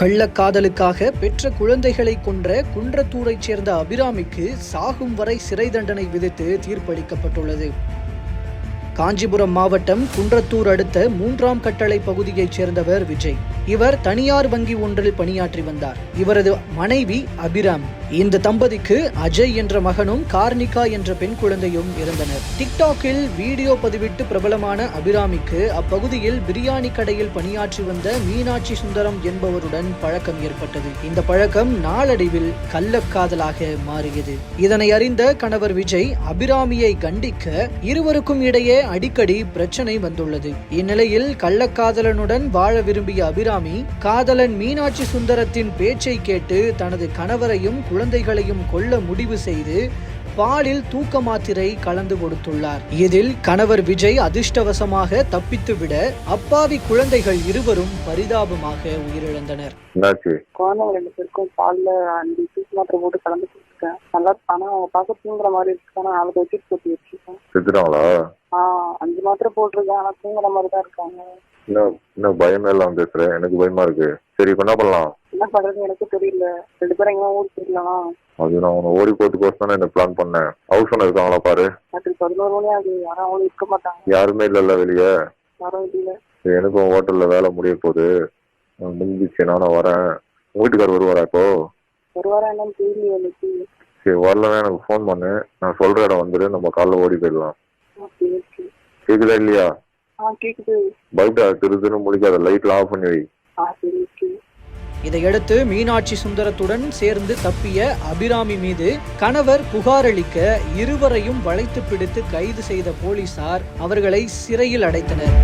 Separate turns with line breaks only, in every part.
கள்ளக்காதலுக்காக பெற்ற குழந்தைகளை கொன்ற குன்றத்தூரைச் சேர்ந்த அபிராமிக்கு சாகும் வரை சிறை தண்டனை விதித்து தீர்ப்பளிக்கப்பட்டுள்ளது. காஞ்சிபுரம் மாவட்டம் குன்றத்தூர் அடுத்த மூன்றாம் கட்டளை பகுதியைச் சேர்ந்தவர் விஜய். இவர் தனியார் வங்கி ஒன்றில் பணியாற்றி வந்தார். இவரது மனைவி அபிராம். இந்த தம்பதிக்கு அஜய் என்ற மகனும் கார்னிகா என்ற பெண் குழந்தையும் இருந்தனர். டிக்டாக்கில் வீடியோ பதிவிட்டு பிரபலமான அபிராமிக்கு அப்பகுதியில் பிரியாணி கடையில் பணியாற்றி வந்த மீனாட்சி சுந்தரம் என்பவருடன் பழக்கம் ஏற்பட்டது. இந்த பழக்கம் நாளடைவில் கள்ளக்காதலாக மாறியது. இதனை அறிந்த கணவர் விஜய் அபிராமியை கண்டிக்க இருவருக்கும் இடையே அடிக்கடி பிரச்சனை வந்துள்ளது. இந்நிலையில் கள்ளக்காதலனுடன் வாழ விரும்பிய அபிராமி காதலன் மீனாட்சி சுந்தரத்தின் பேச்சை கேட்டு தனது கணவரையும் குழந்தைகளையும் கொல்ல முடிவு செய்து பாலில் தூக்க மாத்திரை கலந்து கொடுத்துள்ளார். இதில் கணவர் விஜய் அதிர்ஷ்டவசமாக தப்பித்துவிட அப்பாவி குழந்தைகள் இருவரும் பரிதாபமாக உயிரிழந்தனர்.
என்னாச்சு?
குழந்தைங்க ரெண்டு பேருக்கும் பால்ல அஞ்சு பீஸ் மாத்திரை போட்டு கலந்து கொடுத்துருக்கேன் நல்லா ஆனா அவங்க பார்க்க தூங்குற மாதிரி இருக்கு. ஆனா நாளைக்கு வச்சுட்டு போட்டு வச்சிருக்கேன் அஞ்சு மாத்திரை போட்டிருக்கேன். ஆனா தூங்குற மாதிரி தான் இருக்காங்க.
இன்னும் இன்னும் பயமே இல்லாம பேசுற எனக்கு பயமா இருக்கு. சரி இப்ப என்ன பண்ணலாம்?
என்ன பண்றதுன்னு எனக்கு தெரியல. ரெண்டு பேரும் எங்கேயும் ஊருக்கு போயிடலாம்.
அது நான் உன்னை ஓடி போறதுக்கோசம் தானே இந்த பிளான் பண்ணேன். ஹவுஸ் ஓனர் இருக்காங்களா பாரு.
ராத்திரி பதினோரு மணி ஆகுது. யாரும் அவங்களும் இருக்க மாட்டாங்க.
யாருமே இல்லைல்ல வெளியே.
யாரும் இல்ல
எனக்கும் ஹோட்டல்ல வேலை முடிய போகுது. நான் முடிஞ்சிச்சு. நானும் வரேன். உங்க வீட்டுக்காரர் வருவாரா இப்போ?
ஒரு வாரம் என்னன்னு தெரியல எனக்கு.
சரி வரலன்னா எனக்கு ஃபோன் பண்ணு. நான் சொல்ற இடம் வந்துடு நம்ம காலைல ஓடி போயிடலாம். கேக்குதா இல்லையா?
ஆ கேக்குது.
பைட்டா திருதுன்னு முடிக்காத லைட்லாம் ஆஃப் பண்ணி வை
இதையடுத்து மீனாட்சி சுந்தரத்துடன் சேர்ந்து தப்பிய அபிராமி மீது கணவர் புகாரளிக்க இருவரையும் வளைத்து பிடித்து கைது செய்த போலீசார் அவர்களை சிறையில் அடைத்தனர்.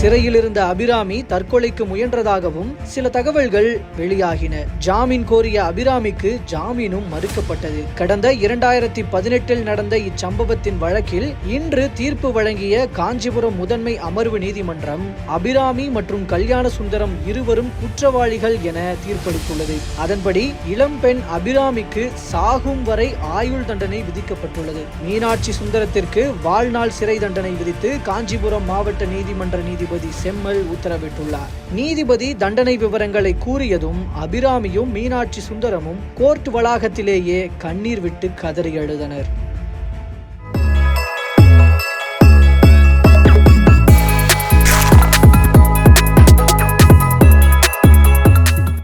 சிறையில் இருந்த அபிராமி தற்கொலைக்கு முயன்றதாகவும் சில தகவல்கள் வெளியாகின. ஜாமீன் கோரிய அபிராமிக்கு ஜாமீனும் மறுக்கப்பட்டது. கடந்த இரண்டாயிரத்தி பதினெட்டில் நடந்த இச்சம்பவத்தின் வழக்கில் இன்று தீர்ப்பு வழங்கிய காஞ்சிபுரம் முதன்மை அமர்வு நீதிமன்றம் அபிராமி மற்றும் கல்யாண சுந்தரம் இருவரும் குற்றவாளிகள் என தீர்ப்பளித்துள்ளது. அதன்படி இளம்பெண் அபிராமிக்கு சாகும் வரை ஆயுள் தண்டனை விதிக்கப்பட்டுள்ளது. மீனாட்சி சுந்தரத்திற்கு வாழ்நாள் சிறை தண்டனை விதித்து காஞ்சிபுரம் மாவட்ட நீதிமன்ற நீதி நீதிபதி செம்மல் உத்தரவிட்டுள்ளார். நீதிபதி தண்டனை விவரங்களை கூறியதும் அபிராமியும் மீனாட்சி சுந்தரமும் கோர்ட் வளாகத்திலேயே கண்ணீர் விட்டு கதறி எழுதனர்